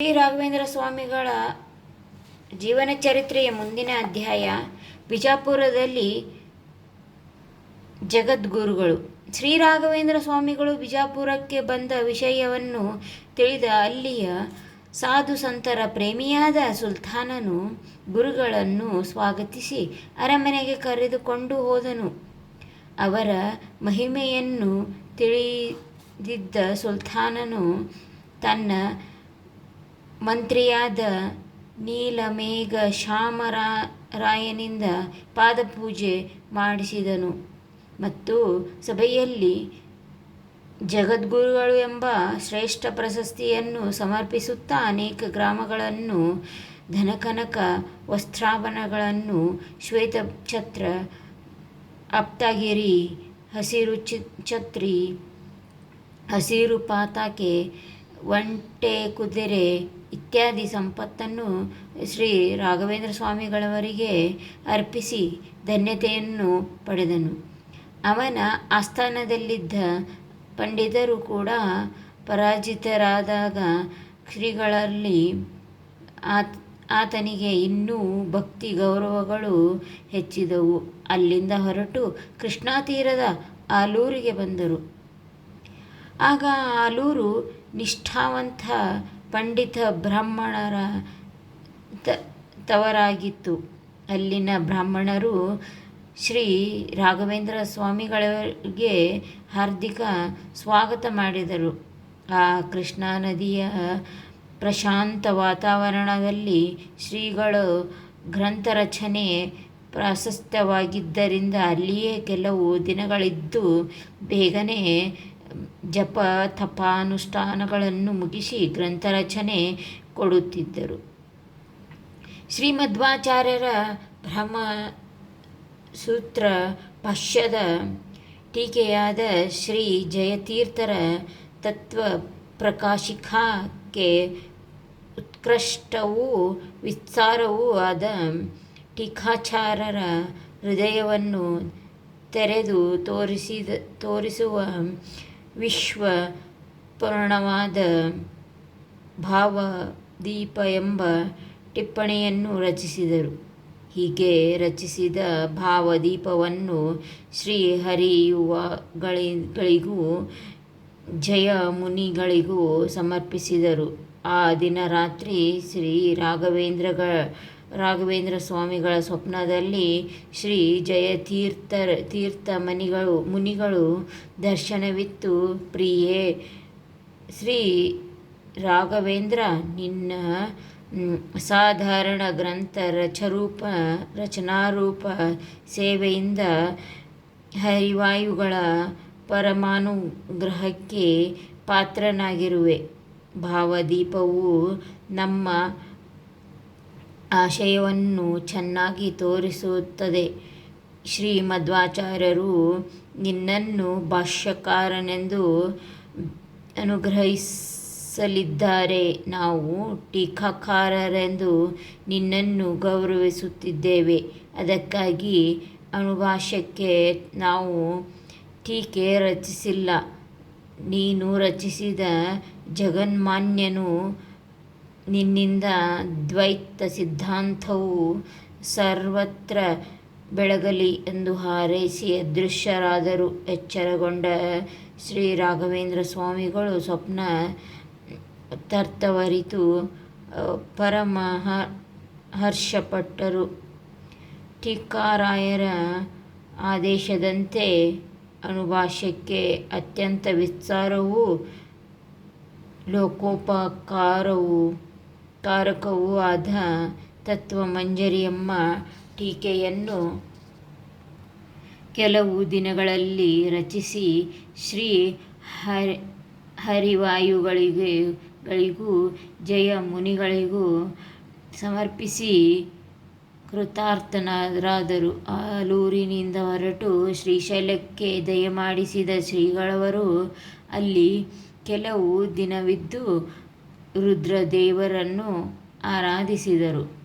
ಶ್ರೀ ರಾಘವೇಂದ್ರ ಸ್ವಾಮಿಗಳ ಜೀವನ ಚರಿತ್ರೆಯ ಮುಂದಿನ ಅಧ್ಯಾಯ, ಬಿಜಾಪುರದಲ್ಲಿ ಜಗದ್ಗುರುಗಳು. ಶ್ರೀ ರಾಘವೇಂದ್ರ ಸ್ವಾಮಿಗಳು ಬಿಜಾಪುರಕ್ಕೆ ಬಂದ ವಿಷಯವನ್ನು ತಿಳಿದ ಅಲ್ಲಿಯ ಸಾಧು ಸಂತರ ಪ್ರೇಮಿಯಾದ ಸುಲ್ತಾನನು ಗುರುಗಳನ್ನು ಸ್ವಾಗತಿಸಿ ಅರಮನೆಗೆ ಕರೆದುಕೊಂಡು ಹೋದನು. ಅವರ ಮಹಿಮೆಯನ್ನು ತಿಳಿದಿದ್ದ ಸುಲ್ತಾನನು ತನ್ನ ಮಂತ್ರಿಯಾದ ನೀಲಮೇಘ ಶ್ಯಾಮರಾಯನಿಂದ ಪಾದಪೂಜೆ ಮಾಡಿಸಿದನು. ಮತ್ತು ಸಭೆಯಲ್ಲಿ ಜಗದ್ಗುರುಗಳು ಎಂಬ ಶ್ರೇಷ್ಠ ಪ್ರಶಸ್ತಿಯನ್ನು ಸಮರ್ಪಿಸುತ್ತಾ ಅನೇಕ ಗ್ರಾಮಗಳನ್ನು ಧನಕನಕ ವಸ್ತ್ರಾಭರಣಗಳನ್ನು ಶ್ವೇತಛತ್ರ ಅಪ್ತಗಿರಿ, ಹಸಿರು ಚಿ ಛತ್ರಿ, ಹಸಿರು ಪಾತಾಕೆ, ಒಂಟೆ ಕುದುರೆ ಇತ್ಯಾದಿ ಸಂಪತ್ತನ್ನು ಶ್ರೀ ರಾಘವೇಂದ್ರ ಸ್ವಾಮಿಗಳವರಿಗೆ ಅರ್ಪಿಸಿ ಧನ್ಯತೆಯನ್ನು ಪಡೆದನು. ಅವನ ಆಸ್ಥಾನದಲ್ಲಿದ್ದ ಪಂಡಿತರು ಕೂಡ ಪರಾಜಿತರಾದಾಗ ಶ್ರೀಗಳಲ್ಲಿ ಆತ, ಆತನಿಗೆ ಇನ್ನೂ ಭಕ್ತಿ ಗೌರವಗಳು ಹೆಚ್ಚಿದವು. ಅಲ್ಲಿಂದ ಹೊರಟು ಕೃಷ್ಣಾ ತೀರದ ಆಲೂರಿಗೆ ಬಂದರು. ಆಗ ಆಲೂರು ನಿಷ್ಠಾವಂತ ಪಂಡಿತ ಬ್ರಾಹ್ಮಣರ ತವರಾಗಿತ್ತು. ಅಲ್ಲಿನ ಬ್ರಾಹ್ಮಣರು ಶ್ರೀ ರಾಘವೇಂದ್ರ ಸ್ವಾಮಿಗಳಿಗೆ ಹಾರ್ದಿಕ ಸ್ವಾಗತ ಮಾಡಿದರು. ಆ ಕೃಷ್ಣಾ ನದಿಯ ಪ್ರಶಾಂತ ವಾತಾವರಣದಲ್ಲಿ ಶ್ರೀಗಳು ಗ್ರಂಥ ರಚನೆ ಪ್ರಾಶಸ್ತ್ಯವಾಗಿದ್ದರಿಂದ ಅಲ್ಲಿಯೇ ಕೆಲವು ದಿನಗಳಿದ್ದು ಬೇಗನೆ ಜಪ ತಪಾನುಷ್ಠಾನಗಳನ್ನು ಮುಗಿಸಿ ಗ್ರಂಥ ರಚನೆ ಕೊಡುತ್ತಿದ್ದರು. ಶ್ರೀಮಧ್ವಾಚಾರ್ಯರ ಬ್ರಹ್ಮಸೂತ್ರ ಪಶ್ಯದ ಟೀಕೆಯಾದ ಶ್ರೀ ಜಯತೀರ್ಥರ ತತ್ವ ಪ್ರಕಾಶಿಕಾಕ್ಕೆ ಉತ್ಕೃಷ್ಟವೂ ವಿಸ್ತಾರವೂ ಆದ ಟೀಕಾಚಾರರ ಹೃದಯವನ್ನು ತೆರೆದು ತೋರಿಸಿದ, ತೋರಿಸುವ ವಿಶ್ವಪೂರ್ಣವಾದ ಭಾವದೀಪ ಎಂಬ ಟಿಪ್ಪಣಿಯನ್ನು ರಚಿಸಿದರು. ಹೀಗೆ ರಚಿಸಿದ ಭಾವದೀಪವನ್ನು ಶ್ರೀ ಹರಿಯುವಗಳಿಗೂ ಜಯ ಮುನಿಗಳಿಗೂ ಸಮರ್ಪಿಸಿದರು. ಆ ದಿನ ರಾತ್ರಿ ಶ್ರೀ ರಾಘವೇಂದ್ರಗ ರಾಘವೇಂದ್ರ ಸ್ವಾಮಿಗಳ ಸ್ವಪ್ನದಲ್ಲಿ ಶ್ರೀ ಜಯತೀರ್ಥರ ತೀರ್ಥ ಮನಿಗಳು, ಮುನಿಗಳು ದರ್ಶನವಿತ್ತು. ಪ್ರಿಯೇ, ಶ್ರೀ ರಾಘವೇಂದ್ರ ನಿನ್ನ ಸಾಧಾರಣ ಗ್ರಂಥ ರಚರೂಪ, ರಚನಾರೂಪ ಸೇವೆಯಿಂದ ಹರಿವಾಯುಗಳ ಪರಮಾನುಗ್ರಹಕ್ಕೆ ಪಾತ್ರನಾಗಿರುವೆ. ಭಾವದೀಪವು ನಮ್ಮ ಆಶಯವನ್ನು ಚೆನ್ನಾಗಿ ತೋರಿಸುತ್ತದೆ. ಶ್ರೀಮಧ್ವಾಚಾರ್ಯರು ನಿನ್ನನ್ನು ಭಾಷ್ಯಕಾರನೆಂದು ಅನುಗ್ರಹಿಸಲಿದ್ದಾರೆ. ನಾವು ಟೀಕಾಕಾರರೆಂದು ನಿನ್ನನ್ನು ಗೌರವಿಸುತ್ತಿದ್ದೇವೆ. ಅದಕ್ಕಾಗಿ ಅನುಭಾಷ್ಯಕ್ಕೆ ನಾವು ಟೀಕೆ ರಚಿಸಿಲ್ಲ. ನೀನು ರಚಿಸಿದ ಜಗನ್ಮಾನ್ಯನು ನಿನ್ನಿಂದ ದ್ವೈತ ಸಿದ್ಧಾಂತವು ಸರ್ವತ್ರ ಬೆಳಗಲಿ ಎಂದು ಹಾರೈಸಿ ಅದೃಶ್ಯರಾದರು. ಎಚ್ಚರಗೊಂಡ ಶ್ರೀ ರಾಘವೇಂದ್ರ ಸ್ವಾಮಿಗಳು ಸ್ವಪ್ನ ತರ್ತವರಿತು ಪರಮ ಹರ್ಷಪಟ್ಟರು ಟೀಕಾರಾಯರ ಆದೇಶದಂತೆ ಅನುಭಾಷ್ಯಕ್ಕೆ ಅತ್ಯಂತ ವಿಸ್ತಾರವೂ ಲೋಕೋಪಕಾರವೂ ಕಾರಕವೂ ಆದ ತತ್ವ ಮಂಜರಿಯಮ್ಮ ಟೀಕೆಯನ್ನು ಕೆಲವು ದಿನಗಳಲ್ಲಿ ರಚಿಸಿ ಶ್ರೀ ಹರಿ, ಹರಿವಾಯುಗಳಿಗೂ ಜಯ ಮುನಿಗಳಿಗೂ ಸಮರ್ಪಿಸಿ ಕೃತಾರ್ಥರಾದರು ಆಲೂರಿನಿಂದ ಹೊರಟು ಶ್ರೀಶೈಲಕ್ಕೆ ದಯಮಾಡಿಸಿದ ಶ್ರೀಗಳವರು ಅಲ್ಲಿ ಕೆಲವು ದಿನವಿದ್ದು ರುದ್ರದೇವರನ್ನು ಆರಾಧಿಸಿದರು.